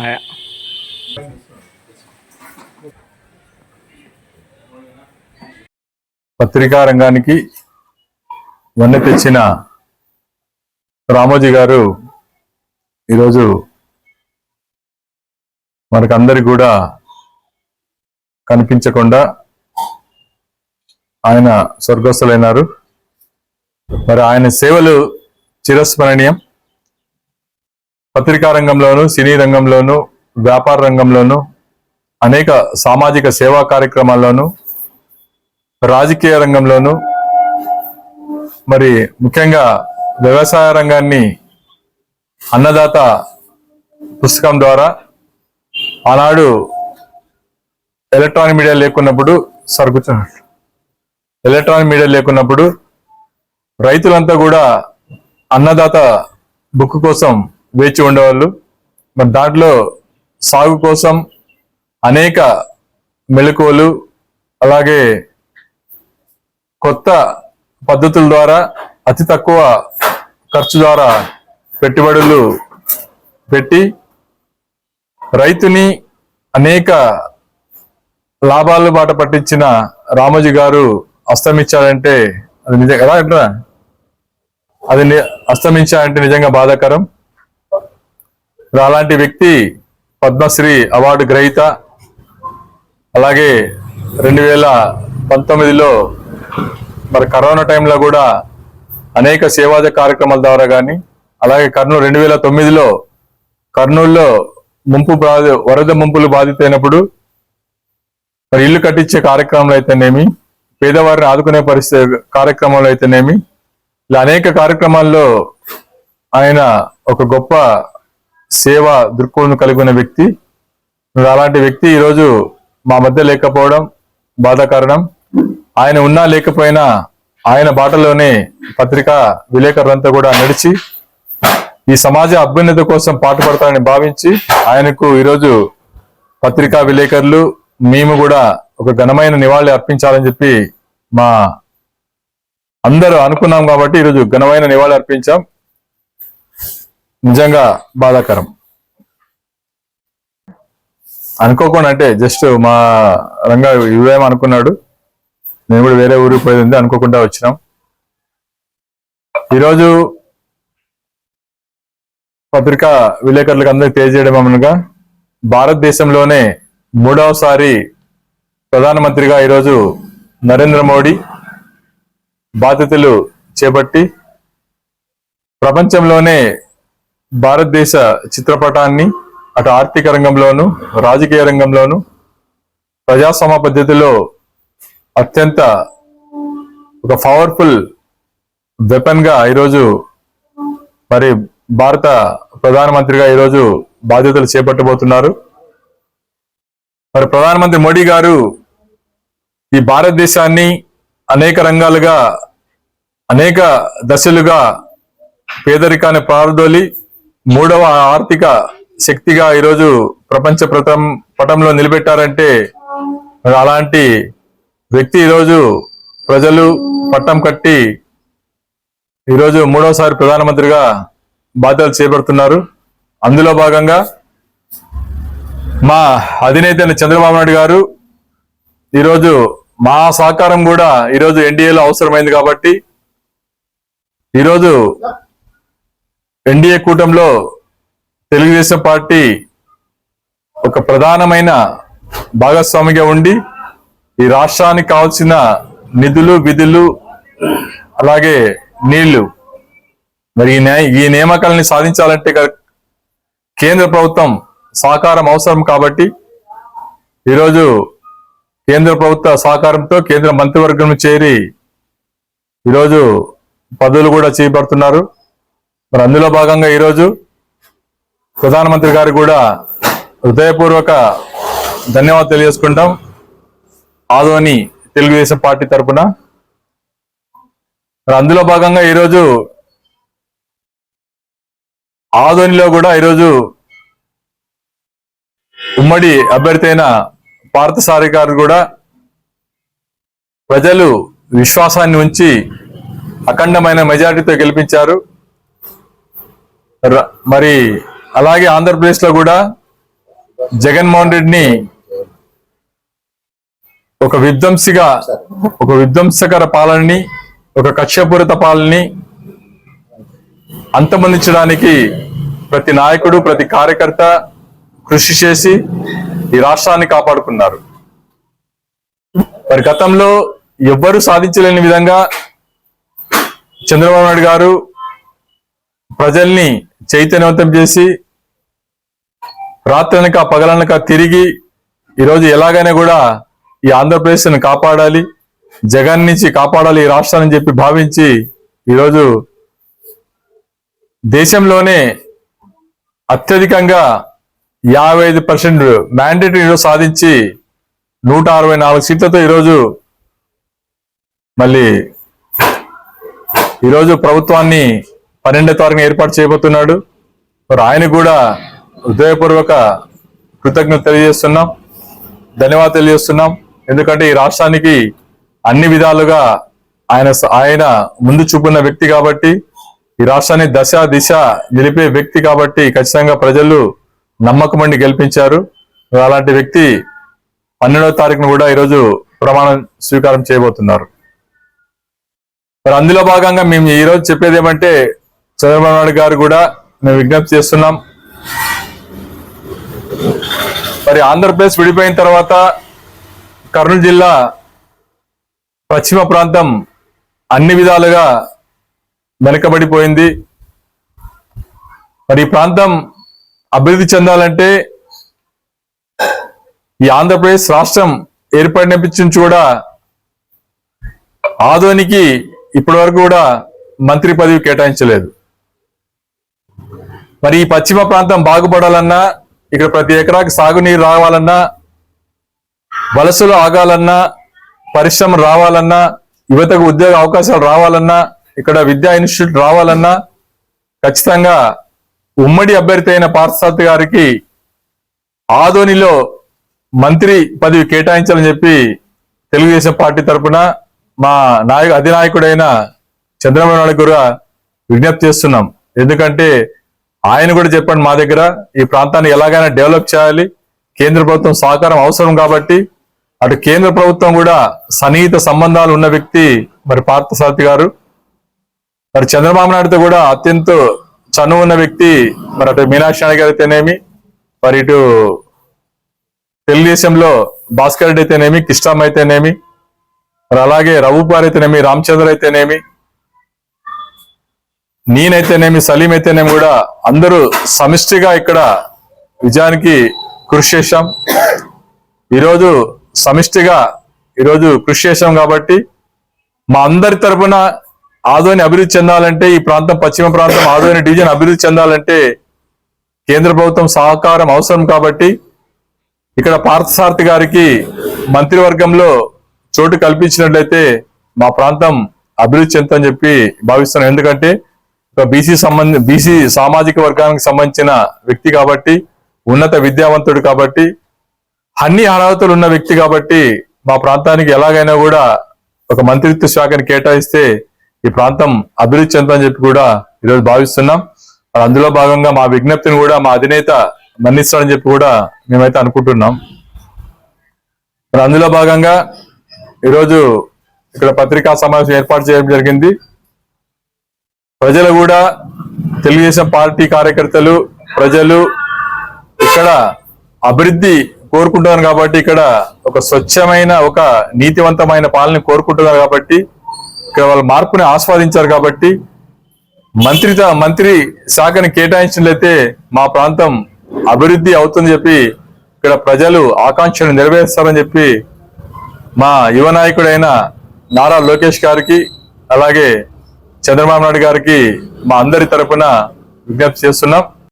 ఆయా. పత్రికా రంగానికి వన్నె తెచ్చిన రామోజీ గారు ఈరోజు మనకందరి కూడా కనిపించకుండా ఆయన స్వర్గస్థులైనారు. మరి ఆయన సేవలు చిరస్మరణీయం. పత్రికా రంగంలోను సినీ రంగంలోను వ్యాపార రంగంలోను అనేక సామాజిక సేవా కార్యక్రమాల్లోను రాజకీయ రంగంలోను మరి ముఖ్యంగా వ్యవసాయ రంగాన్ని అన్నదాత పుస్తకం ద్వారా ఆనాడు ఎలక్ట్రానిక్ మీడియా లేకున్నప్పుడు సరుకు ఎలక్ట్రానిక్ మీడియా లేకున్నప్పుడు రైతులంతా కూడా అన్నదాత బుక్ కోసం వేచి ఉండేవాళ్ళు. మరి దాంట్లో సాగు కోసం అనేక మెలకువలు అలాగే కొత్త పద్ధతుల ద్వారా అతి తక్కువ ఖర్చు ద్వారా పెట్టుబడులు పెట్టి రైతుని అనేక లాభాలు బాట పట్టించిన రామోజీ గారు అస్తమించారంటే అది నిజంగా ఎలా అంటారా అది ని- నిజంగా బాధాకరం. అలాంటి వ్యక్తి పద్మశ్రీ అవార్డు గ్రహీత. అలాగే రెండు వేల పంతొమ్మిదిలో మరి కరోనా టైంలో కూడా అనేక సేవాద కార్యక్రమాల ద్వారా కానీ అలాగే కర్నూలు రెండు వేల తొమ్మిదిలో కర్నూలులో ముంపు బాధ వరద ముంపులు బాధితైనప్పుడు మరి ఇల్లు కట్టించే కార్యక్రమాలు అయితేనేమి పేదవారిని ఆదుకునే పరిస్థితి కార్యక్రమాలు అయితేనేమి ఇలా అనేక కార్యక్రమాల్లో ఆయన ఒక గొప్ప సేవ దృక్కోణం కలిగి ఉన్న వ్యక్తి అలాంటి వ్యక్తి ఈరోజు మా మధ్య లేకపోవడం బాధాకరణం. ఆయన ఉన్నా లేకపోయినా ఆయన బాటలోనే పత్రికా విలేకరులంతా కూడా నడిచి ఈ సమాజ అభ్యున్నత కోసం పాటుపడతారని భావించి ఆయనకు ఈరోజు పత్రికా విలేకరులు మేము కూడా ఒక ఘనమైన నివాళి అర్పించాలని చెప్పి మా అందరూ అనుకున్నాం కాబట్టి ఈరోజు ఘనమైన నివాళి అర్పించాం. నిజంగా బాధాకరం. అనుకోకుండా అంటే జస్ట్ మా రంగా ఇవేం అనుకున్నాడు. నేను కూడా వేరే ఊరికి పోయింది అనుకోకుండా వచ్చినాం. ఈరోజు పత్రికా విలేకరులకు అందరికి తెలియజేయడం అమలుగా భారతదేశంలోనే మూడవసారి ప్రధానమంత్రిగా ఈరోజు నరేంద్ర మోడీ బాధ్యతలు చేపట్టి ప్రపంచంలోనే భారతదేశ చిత్రపటాన్ని అటు ఆర్థిక రంగంలోను రాజకీయ రంగంలోను ప్రజాస్వామ్య పద్ధతిలో అత్యంత ఒక పవర్ఫుల్ వెపన్గా ఈరోజు మరి భారత ప్రధానమంత్రిగా ఈరోజు బాధ్యతలు చేపట్టబోతున్నారు. మరి ప్రధానమంత్రి మోడీ గారు ఈ భారతదేశాన్ని అనేక రంగాలుగా అనేక దశలుగా పేదరికాన్ని పారదోలి మూడవ ఆర్థిక శక్తిగా ఈరోజు ప్రపంచ ప్రథం పటంలో నిలబెట్టారంటే అలాంటి వ్యక్తి ఈరోజు ప్రజలు పట్టం కట్టి ఈరోజు మూడవసారి ప్రధానమంత్రిగా బాధ్యతలు చేపడుతున్నారు. అందులో భాగంగా మా అధినేత చంద్రబాబు నాయుడు గారు ఈరోజు మా సహకారం కూడా ఈరోజు ఎన్డీఏలో అవసరమైంది కాబట్టి ఈరోజు ఎన్డీఏ కూటమిలో తెలుగుదేశం పార్టీ ఒక ప్రధానమైన భాగస్వామిగా ఉండి ఈ రాష్ట్రానికి కావాల్సిన నిధులు విధులు అలాగే నీళ్ళు మరి ఈ ఈ నియామకాలని సాధించాలంటే కేంద్ర ప్రభుత్వం సహకారం అవసరం కాబట్టి ఈరోజు కేంద్ర ప్రభుత్వ సహకారంతో కేంద్ర మంత్రివర్గం చేరి ఈరోజు పదవులు కూడా చేపడుతున్నారు. మరి అందులో భాగంగా ఈరోజు ప్రధానమంత్రి గారు కూడా హృదయపూర్వక ధన్యవాదాలు తెలియజేసుకుంటాం. ఆదోని తెలుగుదేశం పార్టీ తరపున. మరి అందులో భాగంగా ఈరోజు ఆదోనిలో కూడా ఈరోజు ఉమ్మడి అభ్యర్థి అయిన పార్థసారి గారు కూడా ప్రజలు విశ్వాసాన్ని ఉంచి అఖండమైన మెజారిటీతో గెలిపించారు. మరి అలాగే ఆంధ్రప్రదేశ్లో కూడా జగన్మోహన్ రెడ్డిని ఒక విధ్వంసిగా ఒక విధ్వంసకర పాలనని ఒక కక్షపూరిత పాలనని అంతమొందించడానికి ప్రతి నాయకుడు ప్రతి కార్యకర్త కృషి చేసి ఈ రాష్ట్రాన్ని కాపాడుకున్నారు. మరి గతంలో ఎవ్వరూ సాధించలేని విధంగా చంద్రబాబు నాయుడు గారు ప్రజల్ని చైతన్యవంతం చేసి రాత్రనక పగలనక తిరిగి ఈరోజు ఎలాగైనా కూడా ఈ ఆంధ్రప్రదేశ్ను కాపాడాలి జగన్ నుంచి కాపాడాలి ఈ రాష్ట్రాన్ని చెప్పి భావించి ఈరోజు దేశంలోనే అత్యధికంగా యాభై ఐదు పర్సెంట్ మ్యాండేటరీ సాధించి నూట అరవై నాలుగు సీట్లతో ఈరోజు మళ్ళీ ఈరోజు ప్రభుత్వాన్ని పన్నెండో తారీఖున ఏర్పాటు చేయబోతున్నాడు. మరి ఆయన కూడా హృదయపూర్వక కృతజ్ఞత తెలియజేస్తున్నాం. ధన్యవాదాలు తెలియజేస్తున్నాం. ఎందుకంటే ఈ రాష్ట్రానికి అన్ని విధాలుగా ఆయన ఆయన ముందు చూపున్న వ్యక్తి కాబట్టి ఈ రాష్ట్రాన్ని దశ దిశ నిలిపే వ్యక్తి కాబట్టి ఖచ్చితంగా ప్రజలు నమ్మకం గెలిపించారు. అలాంటి వ్యక్తి పన్నెండవ తారీఖున కూడా ఈరోజు ప్రమాణం స్వీకారం చేయబోతున్నారు. మరి అందులో భాగంగా మేము ఈ రోజు చెప్పేది ఏమంటే చంద్రబాబు నాయుడు గారు కూడా మేము విజ్ఞప్తి చేస్తున్నాం. మరి ఆంధ్రప్రదేశ్ విడిపోయిన తర్వాత కర్నూలు జిల్లా పశ్చిమ ప్రాంతం అన్ని విధాలుగా వెనకబడిపోయింది. మరి ఈ ప్రాంతం అభివృద్ధి చెందాలంటే ఈ ఆంధ్రప్రదేశ్ రాష్ట్రం ఏర్పడినప్పటి నుంచి కూడా ఆదోనికి ఇప్పటి వరకు కూడా మంత్రి పదవి కేటాయించలేదు. మరి ఈ పశ్చిమ ప్రాంతం బాగుపడాలన్నా ఇక్కడ ప్రతి ఎకరాకి సాగునీరు రావాలన్నా వలసలు ఆగాలన్నా పరిశ్రమ రావాలన్నా యువతకు ఉద్యోగ అవకాశాలు రావాలన్నా ఇక్కడ విద్యా ఇన్స్టిట్యూట్ రావాలన్నా ఖచ్చితంగా ఉమ్మడి అభ్యర్థి అయిన పార్థసారథి గారికి ఆదోనిలో మంత్రి పదవి కేటాయించాలని చెప్పి తెలుగుదేశం పార్టీ తరపున మా నాయక అధినాయకుడైన చంద్రబాబు నాయుడు కూడా విజ్ఞప్తి చేస్తున్నాం. ఎందుకంటే ఆయన కూడా చెప్పండి మా దగ్గర ఈ ప్రాంతాన్ని ఎలాగైనా డెవలప్ చేయాలి. కేంద్ర ప్రభుత్వం సహకారం అవసరం కాబట్టి అటు కేంద్ర ప్రభుత్వం కూడా సన్నిహిత సంబంధాలు ఉన్న వ్యక్తి మరి పార్థసారథి గారు. మరి చంద్రబాబు నాయుడుతో కూడా అత్యంత చనువు ఉన్న వ్యక్తి మరి అటు మీనాక్షి నాయుడు గారు అయితేనేమి మరి ఇటు తెలుగుదేశంలో భాస్కర్ రెడ్డి అయితేనేమి కిష్టం అయితేనేమి మరి అలాగే రఘుపార్ అయితేనేమి రామచంద్ర అయితేనేమి నేనైతేనేమి సలీం అయితేనేమి కూడా అందరూ సమిష్టిగా ఇక్కడ విజయానికి కృషి చేశాం. ఈరోజు సమిష్టిగా ఈరోజు కృషి చేశాం కాబట్టి మా అందరి తరపున ఆదోని అభివృద్ధి చెందాలంటే ఈ ప్రాంతం పశ్చిమ ప్రాంతం ఆదోని డివిజన్ అభివృద్ధి చెందాలంటే కేంద్ర ప్రభుత్వం సహకారం అవసరం కాబట్టి ఇక్కడ పార్థసారథి గారికి మంత్రివర్గంలో చోటు కల్పించినట్లయితే మా ప్రాంతం అభివృద్ధి చెందుతుందని చెప్పి భావిస్తున్నాను ఎందుకంటే ఒక బీసీ సంబంధ బీసీ సామాజిక వర్గానికి సంబంధించిన వ్యక్తి కాబట్టి ఉన్నత విద్యావంతుడు కాబట్టి అన్ని అర్హతలు ఉన్న వ్యక్తి కాబట్టి మా ప్రాంతానికి ఎలాగైనా కూడా ఒక మంత్రిత్వ శాఖను కేటాయిస్తే ఈ ప్రాంతం అభివృద్ధి చెందని చెప్పి కూడా ఈరోజు భావిస్తున్నాం. అందులో భాగంగా మా విజ్ఞప్తిని కూడా మా అధినేత మన్నిస్తాడని చెప్పి కూడా మేమైతే అనుకుంటున్నాం. మరి అందులో భాగంగా ఈరోజు ఇక్కడ పత్రికా సమావేశం ఏర్పాటు చేయడం జరిగింది. ప్రజలు కూడా తెలుగుదేశం పార్టీ కార్యకర్తలు ప్రజలు ఇక్కడ అభివృద్ధి కోరుకుంటున్నారు కాబట్టి ఇక్కడ ఒక స్వచ్ఛమైన ఒక నీతివంతమైన పాలన కోరుకుంటున్నారు కాబట్టి వాళ్ళ మార్పుని ఆస్వాదించారు కాబట్టి మంత్రిత మంత్రి శాఖని కేటాయించినట్లయితే మా ప్రాంతం అభివృద్ధి అవుతుందని చెప్పి ఇక్కడ ప్రజలు ఆకాంక్షలు నెరవేరుస్తారని చెప్పి మా యువ నాయకుడైన నారా లోకేష్ గారికి అలాగే చంద్రబాబు నాయుడు గారికి మా అందరి తరపున విజ్ఞప్తి చేస్తున్నాం.